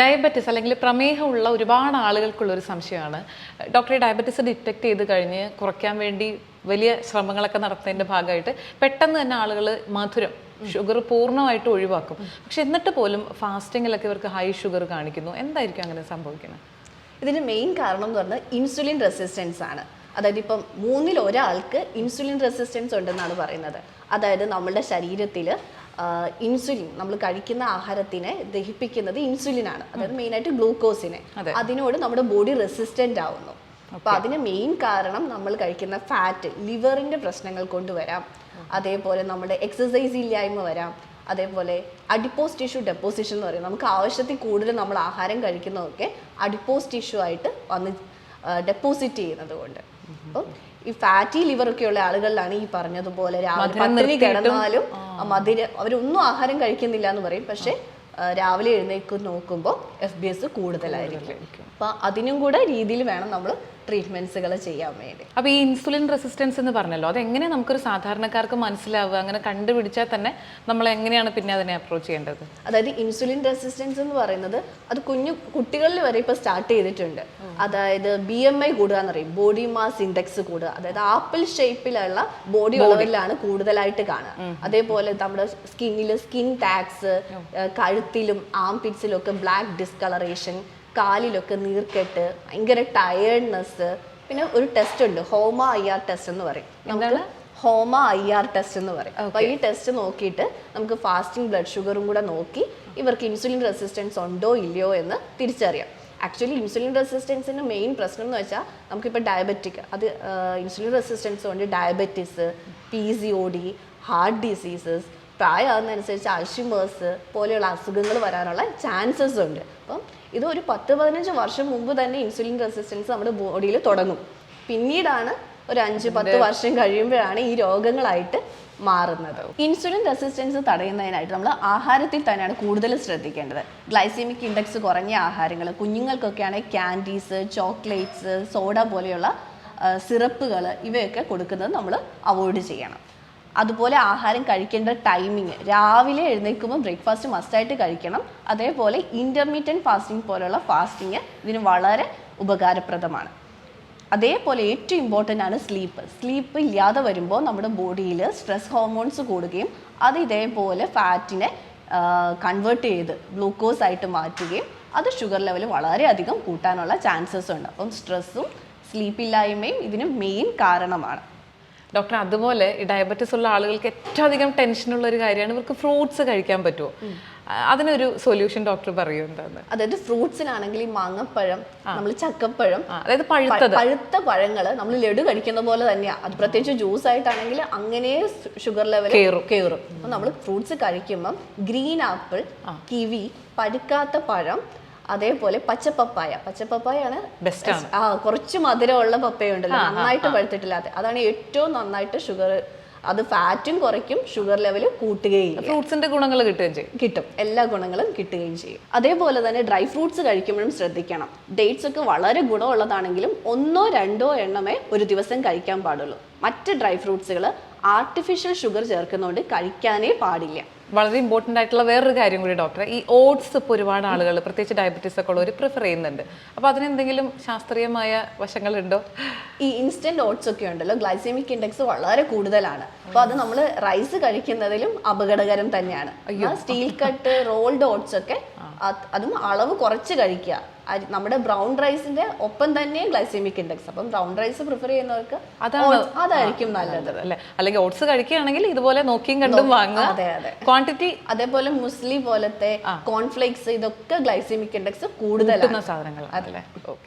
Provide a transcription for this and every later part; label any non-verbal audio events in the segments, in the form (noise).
Diabetes അല്ലെങ്കിൽ പ്രമേഹമുള്ള ഒരുപാട് ആളുകൾക്കുള്ള ഒരു സംശയമാണ്. ഡോക്ടറെ ഡയബറ്റിസ് ഡിറ്റക്ട് ചെയ്ത് കഴിഞ്ഞ് കുറയ്ക്കാൻ വേണ്ടി വലിയ ശ്രമങ്ങളൊക്കെ നടത്തുന്നതിന്റെ ഭാഗമായിട്ട് പെട്ടെന്ന് തന്നെ ആളുകൾ മധുരം ഷുഗർ പൂർണമായിട്ട് ഒഴിവാക്കും. പക്ഷെ എന്നിട്ട് പോലും ഫാസ്റ്റിങ്ങിലൊക്കെ ഇവർക്ക് ഹൈ ഷുഗർ കാണിക്കുന്നു. എന്തായിരിക്കും അങ്ങനെ സംഭവിക്കുന്നത്? ഇതിന് മെയിൻ കാരണം എന്ന് പറഞ്ഞാൽ ഇൻസുലിൻ റെസിസ്റ്റൻസ് ആണ്. അതായത് ഇപ്പം മൂന്നിൽ ഒരാൾക്ക് ഇൻസുലിൻ റെസിസ്റ്റൻസ് ഉണ്ടെന്നാണ് പറയുന്നത്. അതായത് നമ്മുടെ ശരീരത്തിൽ ഇൻസുലിൻ നമ്മൾ കഴിക്കുന്ന ആഹാരത്തിനെ ദഹിപ്പിക്കുന്നത് ഇൻസുലിൻ ആണ് അതായത് മെയിനായിട്ട് ഗ്ലൂക്കോസിനെ. അതിനോട് നമ്മുടെ ബോഡി റെസിസ്റ്റന്റ് ആവുന്നു. അപ്പൊ അതിന് മെയിൻ കാരണം നമ്മൾ കഴിക്കുന്ന ഫാറ്റ് ലിവറിന്റെ പ്രശ്നങ്ങൾ കൊണ്ടുവരാം അതേപോലെ നമ്മുടെ എക്സസൈസ് ഇല്ലായ്മ വരാം. അതേപോലെ അഡിപ്പോസ് ടിഷ്യൂ ഡെപ്പോസിഷൻ എന്ന് പറയും. നമുക്ക് ആവശ്യത്തിൽ കൂടുതൽ നമ്മൾ ആഹാരം കഴിക്കുന്നതൊക്കെ അഡിപ്പോസ് ടിഷ്യൂ ആയിട്ട് വന്ന് ഡെപ്പോസിറ്റ് ചെയ്യുന്നത് കൊണ്ട്. അപ്പം ഈ ഫാറ്റി ലിവർ ഒക്കെ ഉള്ള ആളുകളിലാണ് ഈ പറഞ്ഞതുപോലെ രാവിലെ പട്ടിണി കിടന്നാലും മധുര അവരൊന്നും ആഹാരം കഴിക്കുന്നില്ല എന്ന് പറയും. പക്ഷെ രാവിലെ എഴുന്നേക്ക് നോക്കുമ്പോൾ എഫ് ബി എസ് കൂടുതലായിരിക്കും. അപ്പൊ അതിനും കൂടെ രീതിയിൽ വേണം നമ്മൾ ട്രീറ്റ്മെന്റ്സുകൾ ചെയ്യാൻ വേണ്ടി. അപ്പോൾ ഈ ഇൻസുലിൻ റെസിസ്റ്റൻസ് എന്ന് പറഞ്ഞല്ലോ അത് എങ്ങനെ നമുക്കൊരു സാധാരണക്കാർക്ക് മനസ്സിലാവുക? അങ്ങനെ കണ്ടുപിടിച്ചാൽ തന്നെ നമ്മൾ എങ്ങനെയാണ് പിന്നെ അതിനെ അപ്രോച്ച് ചെയ്യേണ്ടത്? അതായത് ഇൻസുലിൻ റെസിസ്റ്റൻസ് എന്ന് പറയുന്നത് അത് കുഞ്ഞു കുട്ടികളിൽ വരെ ഇപ്പോൾ സ്റ്റാർട്ട് ചെയ്തിട്ടുണ്ട്. അതായത് ബി എം ഐ കൂടുക എന്ന് പറയും ബോഡി മാസ് ഇൻഡെക്സ് കൂടുക. അതായത് ആപ്പിൾ ഷേപ്പിലുള്ള ബോഡി ഉള്ളവരിലാണ് കൂടുതലായിട്ട് കാണുക. അതേപോലെ നമ്മുടെ സ്കിന്നിൽ സ്കിൻ ടാക്സ് കഴുത്തിലും ആം പിറ്റ്സിലും ഒക്കെ ബ്ലാക്ക് ഡിസ്കളറേഷൻ കാലിലൊക്കെ നീർക്കെട്ട് ഭയങ്കര ടയേർഡ്നെസ് പിന്നെ ഒരു ടെസ്റ്റ് ഉണ്ട്. ഹോമ ഐ ആർ ടെസ്റ്റ് എന്ന് പറയും. നമുക്ക് ഹോമ ഐ ആർ ടെസ്റ്റ് എന്ന് പറയും. അപ്പൊ ഈ ടെസ്റ്റ് നോക്കിയിട്ട് നമുക്ക് ഫാസ്റ്റിംഗ് ബ്ലഡ് ഷുഗറും കൂടെ നോക്കി ഇവർക്ക് ഇൻസുലിൻ റെസിസ്റ്റൻസ് ഉണ്ടോ ഇല്ലയോ എന്ന് തിരിച്ചറിയാം. ആക്ച്വലി ഇൻസുലിൻ റെസിസ്റ്റൻസിന്റെ മെയിൻ പ്രശ്നം എന്ന് വെച്ചാൽ നമുക്കിപ്പോൾ ഡയബറ്റിക് അത് ഇൻസുലിൻ റെസിസ്റ്റൻസ് കൊണ്ട് diabetes P C O D heart diseases പ്രായമാകുന്നതനുസരിച്ച് Alzheimer's പോലെയുള്ള അസുഖങ്ങൾ വരാനുള്ള ചാൻസസ് ഉണ്ട്. അപ്പം ഇത് ഒരു പത്ത് പതിനഞ്ച് വർഷം മുമ്പ് തന്നെ ഇൻസുലിൻ റെസിസ്റ്റൻസ് നമ്മുടെ ബോഡിയിൽ തുടങ്ങും. പിന്നീടാണ് ഒരു അഞ്ച് പത്ത് വർഷം കഴിയുമ്പോഴാണ് ഈ രോഗങ്ങളായിട്ട് മാറുന്നത്. ഇൻസുലിൻ റെസിസ്റ്റൻസ് തടയുന്നതിനായിട്ട് നമ്മൾ ആഹാരത്തിൽ തന്നെയാണ് കൂടുതൽ ശ്രദ്ധിക്കേണ്ടത്. ഗ്ലൈസീമിക് ഇൻഡെക്സ് കുറഞ്ഞ ആഹാരങ്ങൾ കുഞ്ഞുങ്ങൾക്കൊക്കെയാണെങ്കിൽ ക്യാൻഡീസ് ചോക്ലേറ്റ്സ് സോഡ പോലെയുള്ള സിറപ്പുകൾ ഇവയൊക്കെ കൊടുക്കുന്നത് നമ്മൾ അവോയ്ഡ് ചെയ്യണം. അതുപോലെ ആഹാരം കഴിക്കേണ്ട ടൈമിങ് രാവിലെ എഴുന്നേൽക്കുമ്പോൾ ബ്രേക്ക്ഫാസ്റ്റ് മസ്റ്റായിട്ട് കഴിക്കണം. അതേപോലെ ഇന്റർമീഡിയന്റ് ഫാസ്റ്റിംഗ് പോലെയുള്ള ഫാസ്റ്റിംഗ് ഇതിന് വളരെ ഉപകാരപ്രദമാണ്. അതേപോലെ ഏറ്റവും ഇമ്പോർട്ടന്റ് ആണ് സ്ലീപ്പ് സ്ലീപ്പ് ഇല്ലാതെ വരുമ്പോൾ നമ്മുടെ ബോഡിയിൽ സ്ട്രെസ് ഹോർമോൺസ് കൂടുകയും അത് ഇതേപോലെ ഫാറ്റിനെ കൺവേർട്ട് ചെയ്ത് ഗ്ലൂക്കോസ് ആയിട്ട് മാറ്റുകയും അത് ഷുഗർ ലെവൽ വളരെയധികം കൂട്ടാനുള്ള ചാൻസസ് ഉണ്ട്. അപ്പം സ്ട്രെസ്സും സ്ലീപ്പില്ലായ്മയും ഇതിന് മെയിൻ കാരണമാണ്. ഡോക്ടർ അതുപോലെ ഈ ഡയബറ്റിസ് ഉള്ള ആളുകൾക്ക് ഏറ്റവും അധികം ടെൻഷനുള്ള ഒരു കാര്യമാണ് ഇവർക്ക് ഫ്രൂട്ട്സ് കഴിക്കാൻ പറ്റുമോ അതിനൊരു സൊല്യൂഷൻ ഡോക്ടർ പറയൂ എന്താണ്? അതായത് ഫ്രൂട്ട്സിനാണെങ്കിൽ ഈ മാങ്ങപ്പഴം നമ്മൾ ചക്കപ്പഴം അതായത് പഴുത്തത്. പഴുത്ത പഴങ്ങൾ നമ്മൾ ലഡു കഴിക്കുന്ന പോലെ തന്നെയാണ് അത് പ്രത്യേകിച്ച് ജ്യൂസ് ആയിട്ടാണെങ്കിൽ അങ്ങനെ ഷുഗർ ലെവൽ കേറും. കയറും അപ്പം നമ്മൾ ഫ്രൂട്ട്സ് കഴിക്കുമ്പം ഗ്രീൻ ആപ്പിൾ കിവി പഴുക്കാത്ത പഴം അതേപോലെ പച്ചപ്പപ്പായ. പച്ചപ്പപ്പായാണ് ബെസ്റ്റ് ആണ്. ആ കുറച്ച് മധുരമുള്ള പപ്പയ ഉണ്ടല്ലോ നന്നായിട്ട് പഴുത്തിട്ടില്ലാത്ത. അതാണ് ഏറ്റവും നന്നായിട്ട് ഷുഗർ അത് ഫാറ്റും കുറയ്ക്കും ഷുഗർ ലെവൽ കൂട്ടുകയും ഫ്രൂട്ട്സിന്റെ ഗുണങ്ങൾ കിട്ടുകയും ചെയ്യും. കിട്ടും. എല്ലാ ഗുണങ്ങളും കിട്ടുകയും ചെയ്യും. അതേപോലെ തന്നെ ഡ്രൈ ഫ്രൂട്ട്സ് കഴിക്കുമ്പോഴും ശ്രദ്ധിക്കണം. ഡേറ്റ്സ് ഒക്കെ വളരെ ഗുണമുള്ളതാണെങ്കിലും ഒന്നോ രണ്ടോ എണ്ണമേ ഒരു ദിവസം കഴിക്കാൻ പാടുള്ളൂ. മറ്റ് ഡ്രൈ ഫ്രൂട്ട്സുകൾ ആർട്ടിഫിഷ്യൽ ഷുഗർ ചേർക്കുന്നതുകൊണ്ട് കഴിക്കാനേ പാടില്ല. വളരെ ഇമ്പോർട്ടന്റ് ആയിട്ടുള്ള വേറൊരു കാര്യം കൂടി ഡോക്ടർ ഈ ഓട്സ് ഇപ്പോൾ ഒരുപാട് ആളുകൾ പ്രത്യേകിച്ച് ഡയബറ്റീസ് ഒക്കെ ഉള്ളവർ പ്രിഫർ ചെയ്യുന്നുണ്ട്. അപ്പോൾ അതിനെന്തെങ്കിലും ശാസ്ത്രീയമായ വശങ്ങളുണ്ടോ? ഈ ഇൻസ്റ്റന്റ് ഓട്സ് ഒക്കെ ഉണ്ടല്ലോ ഗ്ലൈസെമിക് ഇൻഡെക്സ് വളരെ കൂടുതലാണ്. അപ്പോൾ അത് നമ്മൾ റൈസ് കഴിക്കുന്നതിലും അപകടകരം തന്നെയാണ്. സ്റ്റീൽ കട്ട് റോൾഡ് ഓട്സ് ഒക്കെ അത് അളവ് കുറച്ച് കഴിക്കുക. നമ്മുടെ ബ്രൗൺ റൈസിന്റെ ഒപ്പം തന്നെ ഗ്ലൈസെമിക് ഇൻഡെക്സ് അപ്പം ബ്രൗൺ റൈസ് പ്രിഫർ ചെയ്യുന്നവർക്ക് അതായിരിക്കും നല്ലത്. അല്ലെ അല്ലെങ്കിൽ ഓട്സ് കഴിക്കുകയാണെങ്കിൽ ഇതുപോലെ നോക്കിയും കണ്ടും വാങ്ങുക അതെ അതെ. ക്വാണ്ടിറ്റി അതേപോലെ മുസ്ലി പോലത്തെ കോൺഫ്ലേക്സ് ഇതൊക്കെ ഗ്ലൈസെമിക് ഇൻഡെക്സ് കൂടുതലാണ്. കിട്ടുന്ന സാധനങ്ങൾ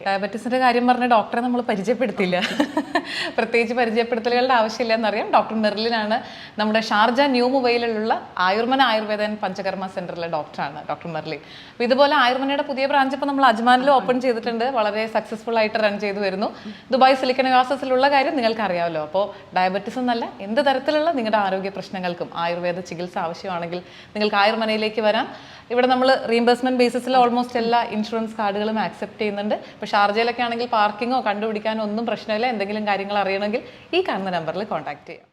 ഡയബറ്റിസിന്റെ കാര്യം പറഞ്ഞ ഡോക്ടറെ നമ്മൾ പരിചയപ്പെടുത്തില്ല. (laughs) പ്രത്യേകിച്ച് പരിചയപ്പെടുത്തലുകളുടെ ആവശ്യമില്ല എന്നറിയാം. ഡോക്ടർ മെർലിനാണ് നമ്മുടെ ഷാർജ ന്യൂ മൊബൈലിലുള്ള ആയുർമന ആയുർവേദ പഞ്ചകർമ്മ സെന്ററിലെ ഡോക്ടറാണ് ഡോക്ടർ മെർലിൻ ഇതുപോലെ ആയുർമനയുടെ പുതിയ ബ്രാഞ്ച് ഇപ്പോൾ നമ്മൾ അജ്മാനിലും ഓപ്പൺ ചെയ്തിട്ടുണ്ട്. വളരെ സക്സസ്ഫുൾ ആയിട്ട് റൺ ചെയ്തു വരുന്നു. ദുബായ് സിലിക്കൺ ഗ്ലാസസിലുള്ള കാര്യം നിങ്ങൾക്ക് അറിയാമല്ലോ അപ്പോൾ ഡയബറ്റിസ് എന്നല്ല എന്ത് തരത്തിലുള്ള നിങ്ങളുടെ ആരോഗ്യ പ്രശ്നങ്ങൾക്കും ആയുർവേദ ചികിത്സ ആവശ്യമാണെങ്കിൽ നിങ്ങൾക്ക് ആയുർമനയിലേക്ക് വരാം. ഇവിടെ നമ്മൾ റീംബേഴ്സ്മെന്റ് ബേസിസിൽ ഓൾമോസ്റ്റ് എല്ലാ ഇൻഷുറൻസ് കാർഡുകളും ആക്സെപ്റ്റ് ചെയ്യുന്നുണ്ട്. ഇപ്പോൾ ഷാർജയിലൊക്കെ ആണെങ്കിൽ പാർക്കിങ്ങോ കണ്ടുപിടിക്കാനോ ഒന്നും പ്രശ്നമില്ല. എന്തെങ്കിലും കാര്യങ്ങൾ അറിയണമെങ്കിൽ ഈ കാണുന്ന നമ്പറിൽ കോൺടാക്ട് ചെയ്യാം.